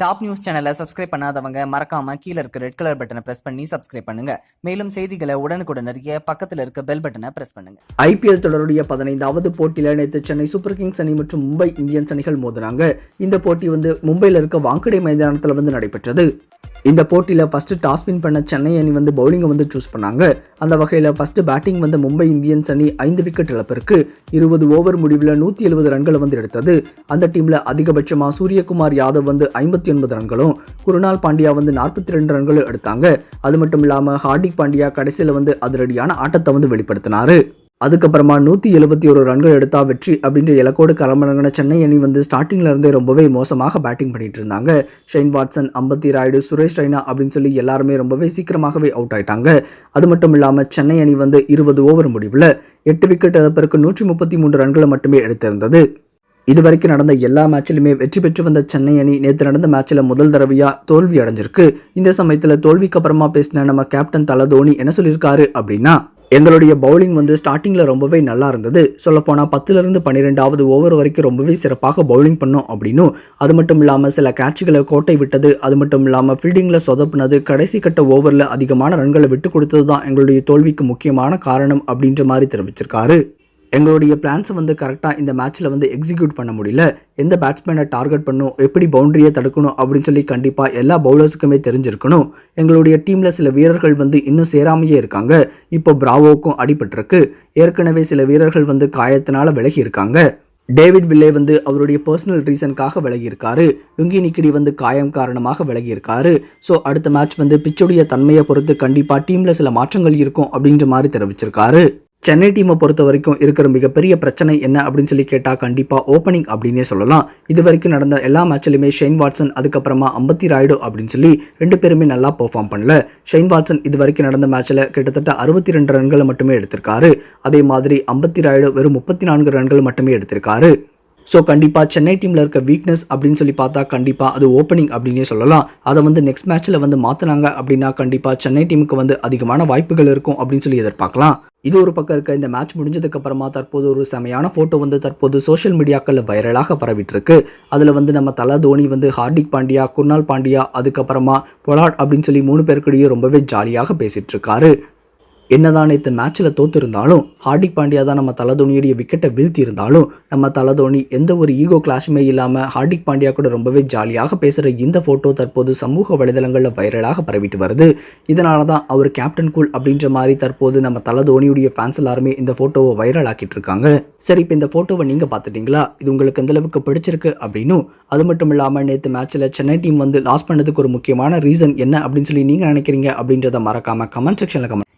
Top news சேனலை subscribe பண்ணாதவங்க மறக்காம கீழ இருக்க ரெட் கலர் பட்டனை பிரஸ் பண்ணி சப்ஸ்கிரைப் பண்ணுங்க. மேலும் செய்திகளை உடனுக்குடன் அறிய பக்கத்துல இருக்க பெல் பட்டனை பிரஸ் பண்ணுங்க. ஐபிஎல் தொடருடைய பதினைந்தாவது போட்டியில நேற்று சென்னை சூப்பர் கிங்ஸ் அணி மற்றும் மும்பை இந்தியன்ஸ் அணிகள் மோதினாங்க இந்த போட்டி வந்து மும்பையில் இருக்க வாங்கடை மைதானத்தில் வந்து நடைபெற்றது. இந்த போட்டியில் ஃபஸ்ட்டு டாஸ் வின் பண்ண சென்னை அணி வந்து பவுலிங்கை வந்து சூஸ் பண்ணாங்க. அந்த வகையில் ஃபஸ்ட்டு பேட்டிங் வந்து மும்பை இந்தியன்ஸ் அணி ஐந்து விக்கெட் இழப்பிற்கு இருபது ஓவர் முடிவில் நூற்றி எழுபது ரன்களை வந்து எடுத்தது. அந்த டீமில் அதிகபட்சமாக சூரியகுமார் யாதவ் வந்து ஐம்பத்தி ஒன்பது ரன்களும் குருணால் பாண்டியா வந்து நாற்பத்தி ரெண்டு ரன்களும் எடுத்தாங்க. அது மட்டும் இல்லாமல் ஹார்திக் பாண்டியா கடைசியில் வந்து அதிரடியான ஆட்டத்தை வந்து வெளிப்படுத்தினாரு. அதுக்கப்புறமா நூற்றி எழுபத்தி ஒரு ரன்கள் எடுத்தா வெற்றி அப்படின்ற இலக்கோடு களமிறங்கின சென்னை அணி வந்து ஸ்டார்டிங்ல இருந்தே ரொம்பவே மோசமாக பேட்டிங் பண்ணிட்டு இருந்தாங்க. ஷெயின் வாட்சன் அம்பத்தி ராயுடு சுரேஷ் ரெய்னா அப்படின்னு சொல்லி எல்லாருமே ரொம்பவே சீக்கிரமாகவே அவுட் ஆயிட்டாங்க. அது மட்டும் இல்லாமல் சென்னை அணி வந்து இருபது ஓவர் முடிவில் எட்டு விக்கெட் இழப்பிற்கு நூற்றி முப்பத்தி மூன்று ரன்களை மட்டுமே எடுத்திருந்தது. இதுவரைக்கும் நடந்த எல்லா மேட்சிலுமே வெற்றி பெற்று வந்த சென்னை அணி நேற்று நடந்த மேட்ச்சில் முதல் தடவையா தோல்வி அடைஞ்சிருக்கு. இந்த சமயத்தில் தோல்விக்கு அப்புறமா பேசின நம்ம கேப்டன் தல தோனி என்ன சொல்லியிருக்காரு அப்படின்னா எங்களுடைய பவுலிங் வந்து ஸ்டார்டிங்கில் ரொம்பவே நல்லா இருந்தது. சொல்லப்போனால் பத்துலேருந்து பன்னிரெண்டாவது ஓவர் வரைக்கும் ரொம்பவே சிறப்பாக பவுலிங் பண்ணோம் அப்படின்னும் அது மட்டும் இல்லாமல் சில கேட்சுகளை கோட்டை விட்டது அது மட்டும் இல்லாமல் ஃபீல்டிங்கில் சொதப்புனது கடைசி கட்ட ஓவரில் அதிகமான ரன்களை விட்டு கொடுத்தது தான் எங்களுடைய தோல்விக்கு முக்கியமான காரணம் அப்படின்ற மாதிரி தெரிவிச்சிருக்காரு. எங்களுடைய பிளான்ஸை வந்து கரெக்டாக இந்த மேட்ச்சில் வந்து எக்ஸிக்யூட் பண்ண முடியல. எந்த பேட்ஸ்மேனை டார்கெட் பண்ணும் எப்படி பவுண்டரியை தடுக்கணும் அப்படின்னு சொல்லி கண்டிப்பாக எல்லா பவுலர்ஸுக்குமே தெரிஞ்சிருக்கணும். எங்களுடைய டீமில் சில வீரர்கள் வந்து இன்னும் சேராமையே இருக்காங்க. இப்போ பிராவோக்கும் அடிபட்டிருக்கு. ஏற்கனவே சில வீரர்கள் வந்து காயத்தினால விலகி இருக்காங்க. டேவிட் வில்லே வந்து அவருடைய பர்சனல் ரீசனுக்காக விலகியிருக்காரு லுங்கி நிக்கிடி வந்து காயம் காரணமாக விலகியிருக்காரு ஸோ அடுத்த மேட்ச் வந்து பிச்சுடைய தன்மையை பொறுத்து கண்டிப்பாக டீமில் சில மாற்றங்கள் இருக்கும் அப்படின்ற மாதிரி தெரிவிச்சிருக்காரு. சென்னை டீமை பொறுத்த வரைக்கும் இருக்கிற மிகப்பெரிய பிரச்சனை என்ன அப்படின்னு சொல்லி கேட்டால் கண்டிப்பாக ஓப்பனிங் அப்படின்னே சொல்லலாம். இது வரைக்கும் நடந்த எல்லா மேட்ச்லையுமே ஷெயின் வாட்சன் அதுக்கப்புறமா அம்பத்தி ராய்டு அப்படின்னு சொல்லி ரெண்டு பேருமே நல்லா பெர்ஃபார்ம் பண்ணல. ஷெயின் வாட்சன் இது வரைக்கும் நடந்த மேட்ச்சில் கிட்டத்தட்ட அறுபத்தி ரெண்டு ரன்களை மட்டுமே எடுத்திருக்காரு. அதே மாதிரி அம்பத்தி ராய்டு வெறும் முப்பத்தி நான்கு ரன்கள் மட்டுமே எடுத்திருக்காரு. ஸோ கண்டிப்பாக சென்னை டீமில் இருக்க வீக்னஸ் அப்படின்னு சொல்லி பார்த்தா கண்டிப்பாக அது ஓப்பனிங் அப்படின்னே சொல்லலாம். அதை வந்து நெக்ஸ்ட் மேட்ச்சில் வந்து மாற்றினாங்க அப்படின்னா கண்டிப்பாக சென்னை டீமுக்கு வந்து அதிகமான வாய்ப்புகள் இருக்கும் அப்படின்னு சொல்லி எதிர்பார்க்கலாம். இது ஒரு பக்கம் இருக்க இந்த மேட்ச் முடிஞ்சதுக்கு அப்புறமா தற்போது ஒரு செமையான ஃபோட்டோ வந்து தற்போது சோஷியல் மீடியாக்களில் வைரலாக பரவிட்டு இருக்கு அதில் வந்து நம்ம தல தோனி வந்து ஹார்திக் பாண்டியா குர்னால் பாண்டியா அதுக்கப்புறமா பொலாட் அப்படின்னு சொல்லி மூணு பேருக்கிடையே ரொம்பவே ஜாலியாக பேசிட்டு இருக்காரு என்னதான் நேற்று மேட்ச்சில் தோத்திருந்தாலும் ஹார்திக் பாண்டியா தான் நம்ம தலதோனியுடைய விக்கெட்டை வீழ்த்தி இருந்தாலும் நம்ம தலதோனி எந்த ஒரு ஈகோ கிளாஷுமே இல்லாமல் ஹார்திக் பாண்டியா கூட ரொம்பவே ஜாலியாக பேசுகிற இந்த ஃபோட்டோ தற்போது சமூக வலைதளங்களில் வைரலாக பரவிட்டு வருது. இதனால தான் அவர் கேப்டன் கூல் அப்படின்ற மாதிரி தற்போது நம்ம தலதோனியுடைய ஃபேன்ஸ் எல்லாருமே இந்த ஃபோட்டோவை வைரல் ஆக்கிட்டு இருக்காங்க. சரி இப்போ இந்த ஃபோட்டோவை நீங்கள் பார்த்துட்டீங்களா? இது உங்களுக்கு எந்த அளவுக்கு பிடிச்சிருக்கு அப்படின்னும் அது மட்டும் இல்லாமல் நேற்று மேட்ச்சில் சென்னை டீம் வந்து லாஸ் பண்ணதுக்கு ஒரு முக்கியமான ரீசன் என்ன அப்படின்னு சொல்லி நீங்கள் நினைக்கிறீங்க அப்படின்றத மறக்காம கமெண்ட் செக்ஷனில் கமெண்ட்